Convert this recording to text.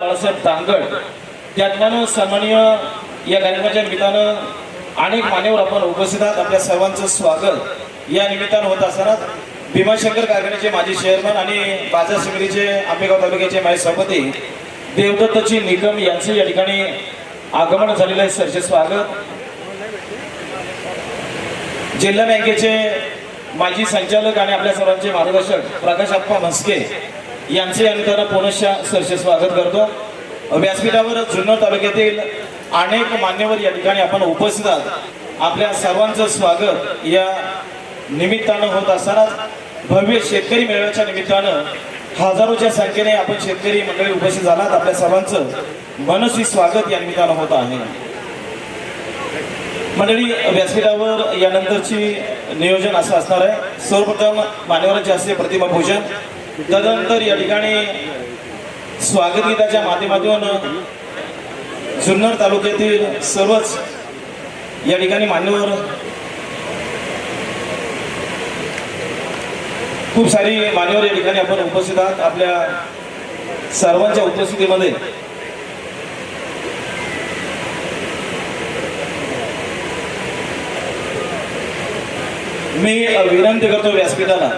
बाळासाहेब तांगड त्याचप्रमाणे सन्माननीय या कार्यक्रमाच्या निमित्तानं अनेक मान्यवर आपण उपस्थित आहात. आपल्या सर्वांचं स्वागत. या निमित्तानं होत असताना भीमाशंकर कारखान्याचे माजी चेअरमन आणि बाजार समितीचे आंबेगाव तालुक्याचे माजी सभापती देवदत्तची निकम यांचं या ठिकाणी आगमन झालेलं आहे. सरचे स्वागत. जिल्हा बँकेचे माजी संचालक आणि आपल्या सर्वांचे मार्गदर्शक प्रकाश अप्पा म्हस्के यांचे या निमित्तानं सरचे स्वागत करतो. व्यासपीठावर जुन्नर तालुक्यातील अनेक मान्यवर या ठिकाणी आपण उपस्थित आहात. आपल्या सर्वांचं स्वागत या निमित्तानं होत असतानाच भव्य शेतकरी मेळाव्याच्या निमित्तानं हजारोच्या संख्येने आपण शेतकरी मंडळी उपस्थित झालात. आपल्या सर्वांचं मनस्वी स्वागत या निमित्तानं होत आहे. मंडळी व्यासपीठावर यानंतरची नियोजन असं असणार आहे. सर्वप्रथम मान्यवरांचे हस्ते प्रतिमा पूजन तदनंतर या ठिकाणी स्वागत गीताच्या माध्यमातून जुन्नर तालुक्यातील सर्वच या ठिकाणी मान्यवर खूप सारी मान्यवर या ठिकाणी आपण उपस्थित आहात आपल्या सर्वांच्या उपस्थितीमध्ये. मी विनंती करतो व्यासपीठाला